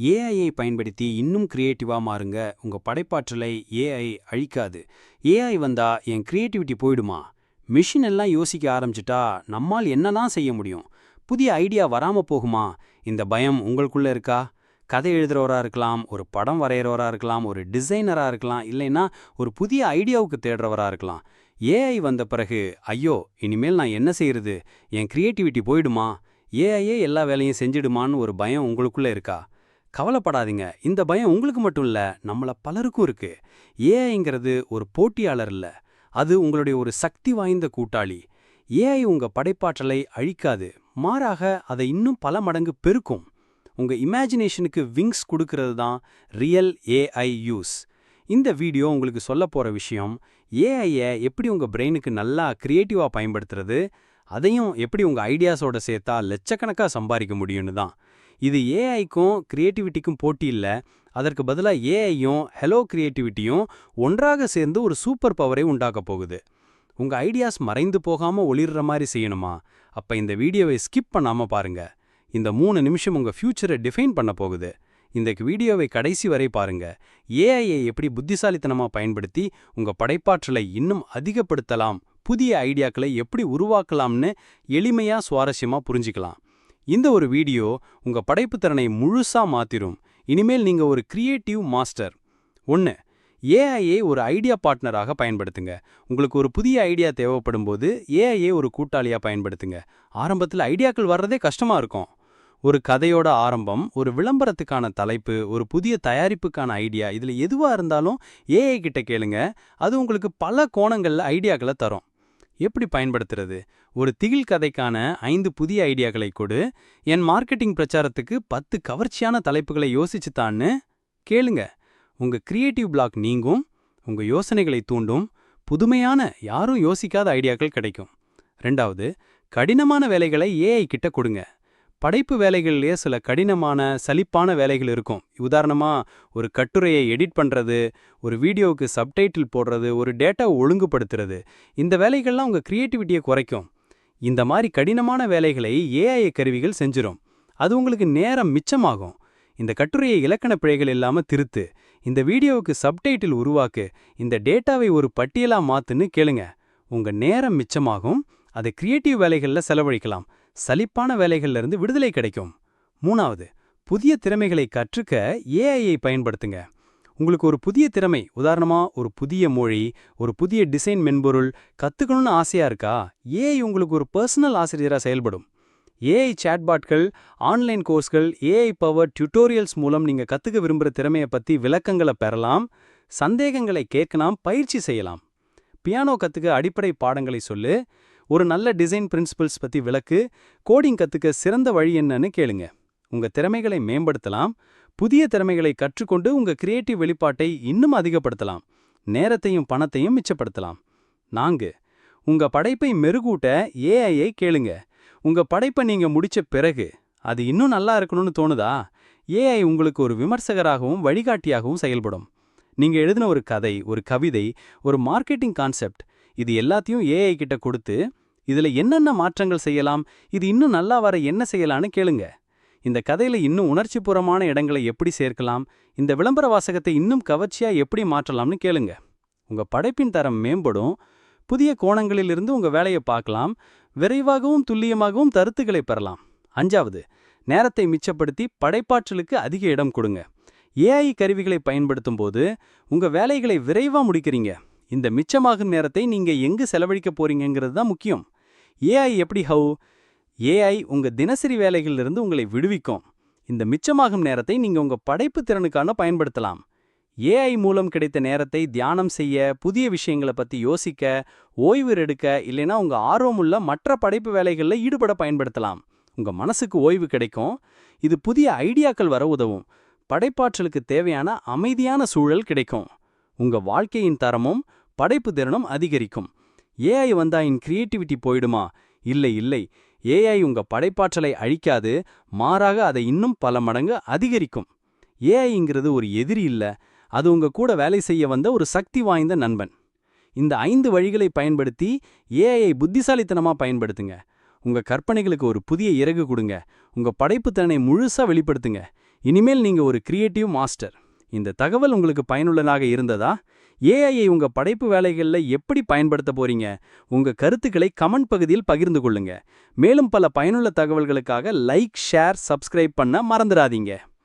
ஏஐயை பயன்படுத்தி இன்னும் கிரியேட்டிவா மாறுங்க. உங்க படைப்பாற்றலை ஏஐ அழிக்காது. ஏஐ வந்தா என் க்ரியேட்டிவிட்டி போயிடுமா? மிஷின் எல்லாம் யோசிக்க ஆரம்பிச்சிட்டா நம்மால் என்னதான் செய்ய முடியும்? புதிய ஐடியா வராம போகுமா? இந்த பயம் உங்களுக்குள்ள இருக்கா? கதை எழுதுறவரா இருக்கலாம் ஒரு படம் வரைகிறவரா இருக்கலாம் ஒரு டிசைனரா இருக்கலாம் இல்லைன்னா ஒரு புதிய ஐடியாவுக்கு தேடுறவரா இருக்கலாம். ஏஐ வந்த பிறகு ஐயோ இனிமேல் நான் என்ன செய்யறது என் க்ரியேட்டிவிட்டி போயிடுமா? ஏஐயே எல்லா வேலையும் செஞ்சிடுமான்னு ஒரு பயம் உங்களுக்குள்ள இருக்கா? கவலைப்படாதீங்க. இந்த பயம் உங்களுக்கு மட்டும் இல்ல நம்மள பலருக்கும் இருக்கு. ஏஐங்கிறது ஒரு போட்டியாளர் இல்லை. அது உங்களுடைய ஒரு சக்தி வாய்ந்த கூட்டாளி. ஏஐ உங்க படைப்பாற்றலை அழிக்காது. மாறாக அதை இன்னும் பல மடங்கு பெருக்கும். உங்க இமேஜினேஷனுக்கு விங்ஸ் கொடுக்கறது தான் ரியல் ஏஐ யூஸ் இந்த வீடியோ உங்களுக்கு சொல்ல போற விஷயம் ஏஐயை எப்படி உங்க பிரெயினுக்கு நல்லா கிரியேட்டிவா பயன்படுத்துறது அதையும் எப்படி உங்க ஐடியாஸோட சேர்த்தா லட்சக்கணக்காக சம்பாதிக்க முடியும்னு தான். இது ஏஐக்கும் கிரியேட்டிவிட்டிக்கும் போட்டி இல்லை. அதற்கு பதிலாக ஏஐயும் ஹெலோ கிரியேட்டிவிட்டியும் ஒன்றாக சேர்ந்து ஒரு சூப்பர் பவரை உண்டாக்க போகுது. உங்க ஐடியாஸ் மறைந்து போகாம ஒளிர்ற மாதிரி செய்யணுமா? அப்ப இந்த வீடியோவை ஸ்கிப் பண்ணாம பாருங்க. இந்த மூணு நிமிஷம் உங்க ஃபியூச்சரை டிஃபைன் பண்ண போகுது. இந்த வீடியோவை கடைசி வரை பாருங்க. ஏஐயை எப்படி புத்திசாலித்தனமா பயன்படுத்தி உங்க படைப்பாற்றலை இன்னும் அதிகப்படுத்தலாம் புதிய ஐடியாக்களை எப்படி உருவாக்கலாம்னு எளிமையா சுவாரஸ்யமா புரிஞ்சுக்கலாம். இந்த ஒரு வீடியோ உங்க படைப்பு திறனை முழுசா மாத்திரும். இனிமேல் நீங்க ஒரு கிரியேட்டிவ் மாஸ்டர் ஒன்று ஏஐஏ ஒரு ஐடியா பார்ட்னராக பயன்படுத்துங்க. உங்களுக்கு ஒரு புதிய ஐடியா தேவைப்படும் போது ஏஐஏ ஒரு கூட்டாளியா பயன்படுத்துங்க. ஆரம்பத்தில் ஐடியாக்கள் வர்றதே கஷ்டமா இருக்கும். ஒரு கதையோட ஆரம்பம் ஒரு விளம்பரத்துக்கான தலைப்பு ஒரு புதிய தயாரிப்புக்கான ஐடியா இதில் எதுவாக இருந்தாலும் ஏஐ கிட்ட கேளுங்க. அது உங்களுக்கு பல கோணங்களில் ஐடியாக்களை தரும். எப்படி பயன்படுத்துறது? ஒரு திகில் கதைக்கான ஐந்து புதிய ஐடியாக்களை கொடு. என் மார்க்கெட்டிங் பிரச்சாரத்துக்கு பத்து கவர்ச்சியான தலைப்புகளை யோசிச்சுத்தான்னு கேளுங்க. உங்க கிரியேட்டிவ் பிளாக் நீங்கும் உங்க யோசனைகளை தூண்டும் புதுமையான யாரும் யோசிக்காத ஐடியாக்கள் கிடைக்கும். ரெண்டாவது கடினமான வேலைகளை ஏஐ கிட்ட கொடுங்க. படைப்பு வேலைகள்லேயே சில கடினமான சலிப்பான வேலைகள் இருக்கும். உதாரணமா ஒரு கட்டுரையை எடிட் பண்றது ஒரு வீடியோவுக்கு சப்டைட்டில் போடுறது ஒரு டேட்டாவை ஒழுங்குபடுத்துறது. இந்த வேலைகள்லாம் உங்க க்ரியேட்டிவிட்டியை குறைக்கும். இந்த மாதிரி கடினமான வேலைகளை ஏஐ கருவிகள் செஞ்சிரும். அது உங்களுக்கு நேரம் மிச்சமாகும். இந்த கட்டுரையை இலக்கண பிழைகள் இல்லாம திருத்து இந்த வீடியோவுக்கு சப்டைட்டில் உருவாக்கு இந்த டேட்டாவை ஒரு பட்டியலா மாத்துன்னு கேளுங்க. உங்க நேரம் மிச்சமாகும். அதை கிரியேட்டிவ் வேலைகளில் செலவழிக்கலாம். சலிப்பான வேலைகள்ல இருந்து விடுதலை கிடைக்கும். மூணாவது புதிய திறமைகளை கற்றுக்க ஏஐயை பயன்படுத்துங்க. உங்களுக்கு ஒரு புதிய திறமை உதாரணமா ஒரு புதிய மொழி ஒரு புதிய டிசைன் மென்பொருள் கத்துக்கணும்னு ஆசையா இருக்கா? ஏஐ உங்களுக்கு ஒரு பர்சனல் ஆசிரியராக செயல்படும். ஏஐ சேட்பாட்கள் ஆன்லைன் கோர்ஸ்கள் ஏஐ பவர் டியூட்டோரியல்ஸ் மூலம் நீங்க கத்துக்க விரும்புகிற திறமையை பத்தி விளக்கங்களை பெறலாம் சந்தேகங்களை கேட்கலாம் பயிற்சி செய்யலாம். பியானோ கத்துக்க அடிப்படை பாடங்களை சொல்லு ஒரு நல்ல டிசைன் பிரின்சிபல்ஸ் பத்தி விளக்கு கோடிங் கத்துக்க சிறந்த வழி என்னன்னு கேளுங்க. உங்க திறமைகளை மேம்படுத்தலாம் புதிய திறமைகளை கற்றுக்கொண்டு உங்க கிரியேட்டிவ் வெளிப்பாட்டை இன்னும் அதிகப்படுத்தலாம் நேரத்தையும் பணத்தையும் மிச்சப்படுத்தலாம். நான்கு உங்க படைப்பை மெருகூட்ட ஏஐயை கேளுங்க. உங்க படைப்பை நீங்க முடிச்ச பிறகு அது இன்னும் நல்லா இருக்கணும்னு தோணுதா? ஏஐ உங்களுக்கு ஒரு விமர்சகராகவும் வழிகாட்டியாகவும் செயல்படும். நீங்க எழுதின ஒரு கதை ஒரு கவிதை ஒரு மார்க்கெட்டிங் கான்செப்ட் இது எல்லாத்தையும் ஏஐ கிட்ட கொடுத்து இதுல என்னென்ன மாற்றங்கள் செய்யலாம் இது இன்னும் நல்லா வர என்ன செய்யலான்னு கேளுங்க. இந்த கதையில இன்னும் உணர்ச்சிபூர்வமான இடங்களை எப்படி சேர்க்கலாம் இந்த விளம்பர வாசகத்தை இன்னும் கவர்ச்சியா எப்படி மாற்றலாம்னு கேளுங்க. உங்க படைப்பின் தரம் மேம்படும் புதிய கோணங்களிலிருந்து உங்க வேலையை பார்க்கலாம் விரைவாகவும் துல்லியமாகவும் கருத்துக்களை பெறலாம். அஞ்சாவது நேரத்தை மிச்சப்படுத்தி படைப்பாற்றலுக்கு அதிக இடம் கொடுங்க. ஏஐ கருவிகளை பயன்படுத்தும் போது உங்க வேலைகளை விரைவா முடிக்கிறீங்க. இந்த மிச்சமாகும் நேரத்தை நீங்க எங்கு செலவழிக்க போறீங்கிறது தான் முக்கியம். ஏஐ எப்படி ஹவு ஏஐ உங்க தினசரி வேலைகளிலிருந்து உங்களை விடுவிக்கும். இந்த மிச்சமாகும் நேரத்தை நீங்க உங்க படைப்பு திறனுக்கான பயன்படுத்தலாம். ஏஐ மூலம் கிடைத்த நேரத்தை தியானம் செய்ய புதிய விஷயங்களை பத்தி யோசிக்க ஓய்வு எடுக்க இல்லைனா உங்க ஆர்வமுள்ள மற்ற படைப்பு வேலைகளில் ஈடுபட பயன்படுத்தலாம். உங்க மனசுக்கு ஓய்வு கிடைக்கும். இது புதிய ஐடியாக்கள் வர உதவும். படைப்பாற்றலுக்கு தேவையான அமைதியான சூழல் கிடைக்கும். உங்க வாழ்க்கையின் தரமும் படைப்பு திறனும் அதிகரிக்கும். ஏஐ வந்தா என் கிரியேட்டிவிட்டி போயிடுமா? இல்லை இல்லை. ஏஐ உங்க படைப்பாற்றலை அழிக்காது மாறாக அதை இன்னும் பல மடங்கு அதிகரிக்கும். ஏஐங்கிறது ஒரு எதிரி இல்ல அது உங்க கூட வேலை செய்ய வந்த ஒரு சக்தி வாய்ந்த நண்பன். இந்த ஐந்து வழிகளை பயன்படுத்தி ஏஐ புத்திசாலித்தனமா பயன்படுத்துங்க. உங்க கற்பனைகளுக்கு ஒரு புதிய இறகு கொடுங்க. உங்க படைப்புத்திறனை முழுசா வெளிப்படுத்துங்க. இனிமேல் நீங்க ஒரு கிரியேட்டிவ் மாஸ்டர் இந்த தகவல் உங்களுக்கு பயனுள்ளதாக இருந்ததா? ஏஐயை உங்க படைப்பு வேலைகள்ல எப்படி பயன்படுத்த போறீங்க? உங்க கருத்துக்களை கமெண்ட் பகுதியில் பகிர்ந்து கொள்ளுங்க. மேலும் பல பயனுள்ள தகவல்களுக்காக லைக் ஷேர் சப்ஸ்கிரைப் பண்ண மறந்துடாதீங்க.